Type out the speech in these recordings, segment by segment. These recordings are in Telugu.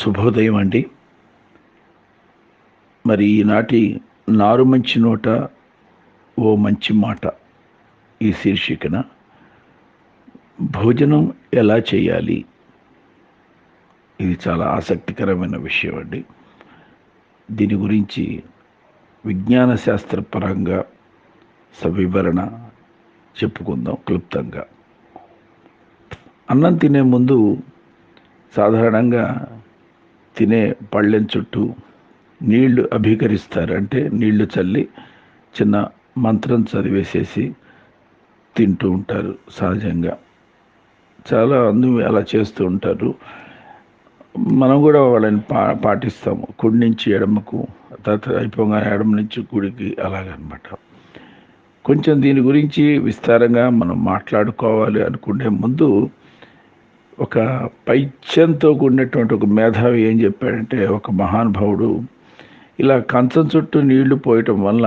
శుభోదయం అండి. మరి ఈనాటి నారు మంచి నోట ఓ మంచి మాట ఈ శీర్షికన. భోజనం ఎలా చేయాలి? ఇది చాలా ఆసక్తికరమైన విషయం అండి. దీని గురించి విజ్ఞాన శాస్త్రపరంగా సవివరణ చెప్పుకుందాం క్లుప్తంగా. అన్నం తినే ముందు సాధారణంగా తినే పళ్ళెం చుట్టూ నీళ్ళు అభీకరిస్తారు. అంటే నీళ్ళు చల్లి చిన్న మంత్రం చదివేసేసి తింటూ ఉంటారు సహజంగా. చాలా అందు అలా చేస్తూ ఉంటారు. మనం కూడా వాళ్ళని పా పాటిస్తాము. కుడి నుంచి ఎడమకు తర్వాత అయిపోగానే ఎడమ నుంచి కుడికి అలాగనమాట. కొంచెం దీని గురించి విస్తారంగా మనం మాట్లాడుకోవాలి అనుకునే ముందు ఒక పైత్యంతో కూడినటువంటి ఒక మేధావి ఏం చెప్పాడంటే ఒక మహానుభావుడు ఇలా కంచం చుట్టూ నీళ్ళు పోయటం వల్ల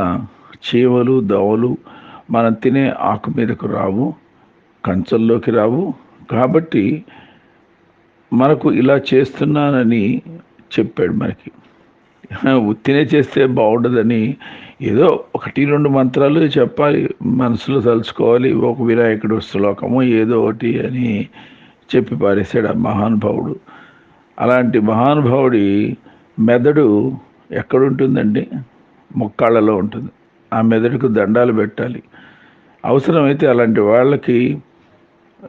చీమలు దోవలు మనం తినే ఆకు మీదకు రావు కంచంలోకి రావు. కాబట్టి మనకు ఇలా చేస్తున్నానని చెప్పాడు మనకి. ఉత్తినే చేస్తే బాగుండదని ఏదో ఒకటి రెండు మంత్రాలు చెప్పాలి మనసులో తలుచుకోవాలి ఒక వినాయకుడు శ్లోకము ఏదో ఒకటి అని చెప్పి పారేశాడు ఆ మహానుభావుడు. అలాంటి మహానుభావుడి మెదడు ఎక్కడుంటుందండి? మొక్కాళ్ళలో ఉంటుంది. ఆ మెదడుకు దండాలు పెట్టాలి. అవసరమైతే అలాంటి వాళ్ళకి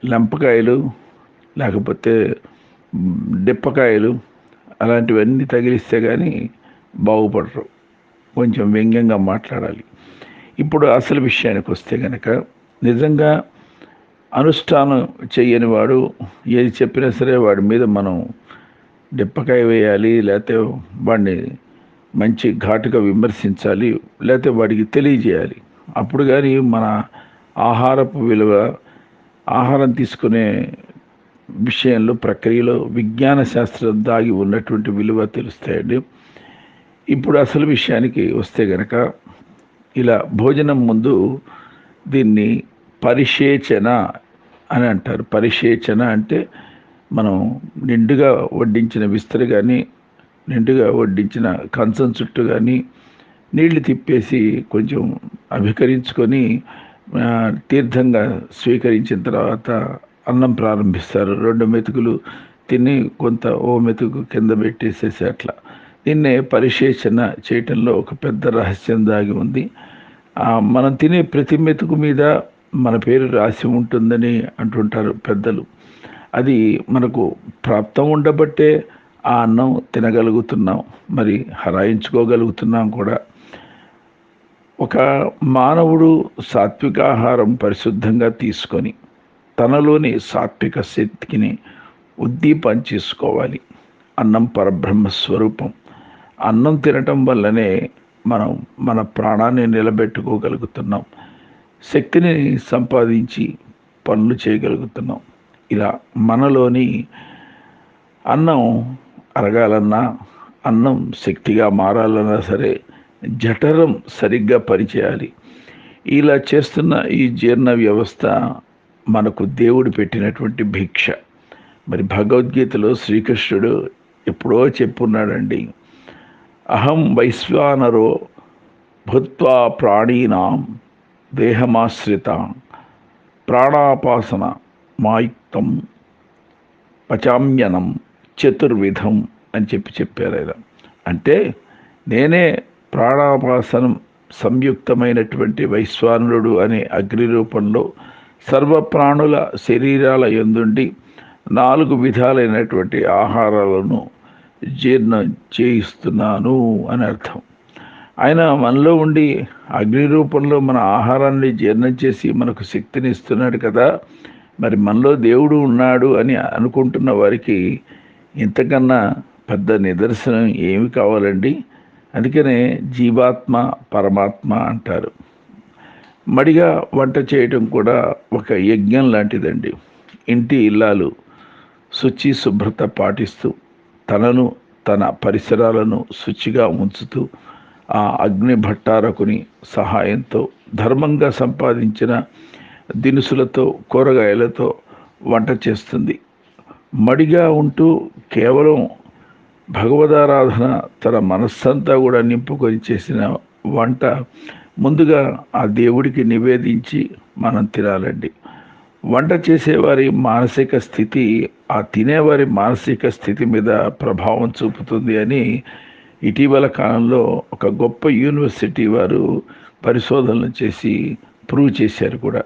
లెంపకాయలు లేకపోతే డిప్పకాయలు అలాంటివన్నీ తగిలిస్తే కానీ బాగుపడరు. కొంచెం వ్యంగ్యంగా మాట్లాడాలి. ఇప్పుడు అసలు విషయానికి వస్తే కనుక నిజంగా అనుష్ఠానం చేయని వాడు ఏది చెప్పినా సరే వాడి మీద మనం డిప్పకాయ వేయాలి లేకపోతే వాడిని మంచి ఘాటుగా విమర్శించాలి లేకపోతే వాడికి తెలియజేయాలి. అప్పుడు కానీ మన ఆహారపు విలువ ఆహారం తీసుకునే విషయంలో ప్రక్రియలో విజ్ఞాన శాస్త్రం దాగి ఉన్నటువంటి విలువ తెలుస్తాయండి. ఇప్పుడు అసలు విషయానికి వస్తే గనక ఇలా భోజనం ముందు దీన్ని పరిశేచన అని అంటారు. పరిశేచన అంటే మనం నిండుగా వడ్డించిన విస్తరి కానీ నిండుగా వడ్డించిన కంచం చుట్టూ కానీ నీళ్ళు తిప్పేసి కొంచెం అభికరించుకొని తీర్థంగా స్వీకరించిన తర్వాత అన్నం ప్రారంభిస్తారు. రెండు మెతుకులు తిని కొంత ఓ మెతుకు కింద పెట్టేసేసి అట్లా. దీన్నే పరిశేచన చేయటంలో ఒక పెద్ద రహస్యం దాగి ఉంది. మనం తినే ప్రతి మెతుకు మీద మన పేరు రాసి ఉంటుందని అంటుంటారు పెద్దలు. అది మనకు ప్రాప్తం ఉండబట్టే ఆ అన్నం తినగలుగుతున్నాం మరి హరాయించుకోగలుగుతున్నాం కూడా. ఒక మానవుడు సాత్వికాహారం పరిశుద్ధంగా తీసుకొని తనలోని సాత్విక శక్తిని ఉద్దీపం చేసుకోవాలి. అన్నం పరబ్రహ్మ స్వరూపం. అన్నం తినటం వల్లనే మనం మన ప్రాణాన్ని నిలబెట్టుకోగలుగుతున్నాం. శక్తిని సంపాదించి పనులు చేయగలుగుతున్నాం. ఇలా మనలోని అన్నం అరగాలన్నా అన్నం శక్తిగా మారాలన్నా సరే జఠరం సరిగ్గా పనిచేయాలి. ఇలా చేస్తున్న ఈ జీర్ణ వ్యవస్థ మనకు దేవుడు పెట్టినటువంటి భిక్ష. మరి భగవద్గీతలో శ్రీకృష్ణుడు ఎప్పుడో చెప్పున్నాడండి అహం వైశ్వానరో భూత్వా ప్రాణీనాం దేహమాశ్రిత ప్రాణాపాసన మాయుక్తం పచామ్యనం చతుర్విధం అని చెప్పి చెప్పారు ఆయన. అంటే నేనే ప్రాణాపాసనం సంయుక్తమైనటువంటి వైశ్వానుడు అనే అగ్ని రూపంలో సర్వప్రాణుల శరీరాల ఎందుండి నాలుగు విధాలైనటువంటి ఆహారాలను జీర్ణం చేయిస్తున్నాను అని అర్థం. ఆయన మనలో ఉండి అగ్ని రూపంలో మన ఆహారాన్ని జీర్ణం చేసి మనకు శక్తిని ఇస్తున్నాడు కదా. మరి మనలో దేవుడు ఉన్నాడు అని అనుకుంటున్న వారికి ఇంతకన్నా పెద్ద నిదర్శనం ఏమి కావాలండి? అందుకనే జీవాత్మ పరమాత్మ అంటారు. మడిగా వంట చేయటం కూడా ఒక యజ్ఞం లాంటిదండి. ఇంటి ఇల్లాలు శుచి శుభ్రత పాటిస్తూ తనను తన పరిసరాలను శుచిగా ఉంచుతూ ఆ అగ్ని భట్టారకుని సహాయంతో ధర్మంగా సంపాదించిన దినుసులతో కూరగాయలతో వంట చేస్తుంది. మడిగా ఉంటూ కేవలం భగవదారాధన తన మనస్సంతా కూడా నింపుకొని చేసిన వంట ముందుగా ఆ దేవుడికి నివేదించి మనం తినాలండి. వంట చేసేవారి మానసిక స్థితి ఆ తినేవారి మానసిక స్థితి మీద ప్రభావం చూపుతుంది అని ఇటీవల కాలంలో ఒక గొప్ప యూనివర్సిటీ వారు పరిశోధనలు చేసి ప్రూవ్ చేశారు కూడా.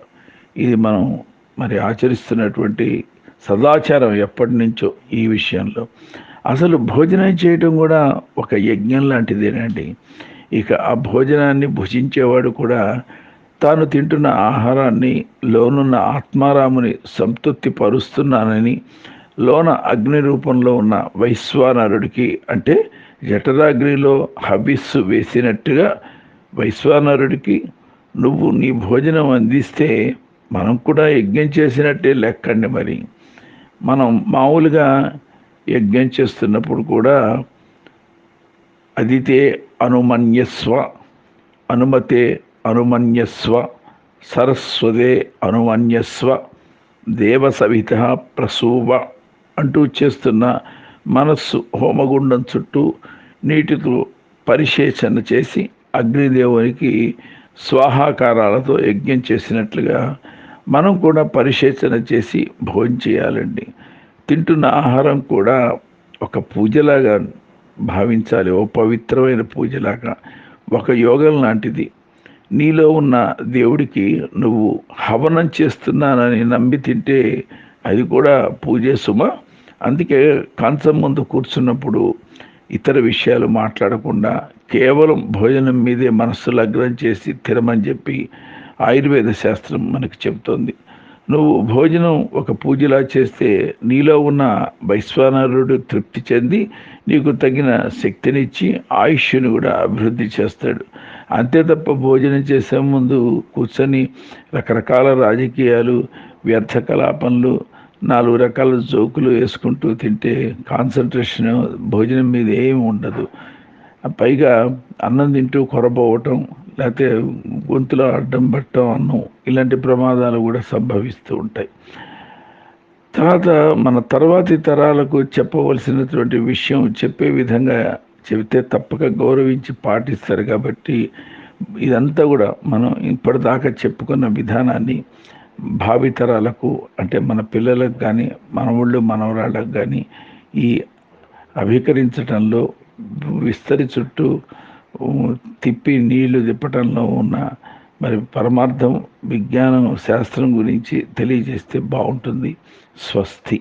ఇది మనం మరి ఆచరిస్తున్నటువంటి సదాచారం ఎప్పటి నుంచో ఈ విషయంలో. అసలు భోజనం చేయటం కూడా ఒక యజ్ఞం లాంటిదేనండి. ఇక ఆ భోజనాన్ని భుజించేవాడు కూడా తాను తింటున్న ఆహారాన్ని లోనున్న ఆత్మారాముని సంతృప్తి పరుస్తున్నానని లోన అగ్ని రూపంలో ఉన్న వైశ్వానరుడికి అంటే జఠరాగ్నిలో హబిస్సు వేసినట్టుగా వైశ్వానరుడికి నువ్వు నీ భోజనం అందిస్తే మనం కూడా యజ్ఞం చేసినట్టే లెక్కండి మరి. మనం మామూలుగా యజ్ఞం చేస్తున్నప్పుడు కూడా అదితే అనుమన్యస్వ అనుమతే అనుమన్యస్వ సరస్వదే అనుమన్యస్వ దేవసవిత ప్రసూవ అంటూ చేస్తున్న మనస్సు హోమగుండం చుట్టూ నీటితో పరిశేచన చేసి అగ్నిదేవునికి స్వాహాకారాలతో యజ్ఞం చేసినట్లుగా మనం కూడా పరిశేచన చేసి భోజనం చేయాలండి. తింటున్న ఆహారం కూడా ఒక పూజలాగా భావించాలి. ఓ పవిత్రమైన పూజలాగా. ఒక యోగం లాంటిది. నీలో ఉన్న దేవుడికి నువ్వు హవనం చేస్తున్నానని నమ్మి తింటే అది కూడా పూజే సుమ. అందుకే కంచం ముందు కూర్చున్నప్పుడు ఇతర విషయాలు మాట్లాడకుండా కేవలం భోజనం మీదే మనస్సు లగ్నం చేసి తిరమని చెప్పి ఆయుర్వేద శాస్త్రం మనకు చెబుతోంది. నువ్వు భోజనం ఒక పూజలా చేస్తే నీలో ఉన్న వైశ్వానరుడు తృప్తి చెంది నీకు తగిన శక్తినిచ్చి ఆయుష్ను కూడా అభివృద్ధి చేస్తాడు. అంతే తప్ప భోజనం చేసే ముందు కూర్చొని రకరకాల రాజకీయాలు వ్యర్థ కలాపనలు నాలుగు రకాల జోకులు వేసుకుంటూ తింటే కాన్సన్ట్రేషన్ భోజనం మీద ఏమి ఉండదు. పైగా అన్నం తింటూ కొరపోవటం లేకపోతే గొంతులో అడ్డం పట్టడం అన్నం ఇలాంటి ప్రమాదాలు కూడా సంభవిస్తూ ఉంటాయి. తర్వాత మన తర్వాతి తరాలకు చెప్పవలసినటువంటి విషయం చెప్పే విధంగా చెబితే తప్పక గౌరవించి పాటిస్తారు కాబట్టి ఇదంతా కూడా మనం ఇప్పటిదాకా చెప్పుకున్న విధానాన్ని భావితరాలకు అంటే మన పిల్లలకు కానీ మనవుళ్ళు మనవరాళ్ళకు కానీ ఈ అభికరించటంలో విస్తరి చుట్టూ తిప్పి నీళ్ళు తిప్పటంలో ఉన్న మరి పరమార్థం విజ్ఞానం శాస్త్రం గురించి తెలియజేస్తే బాగుంటుంది. స్వస్తి.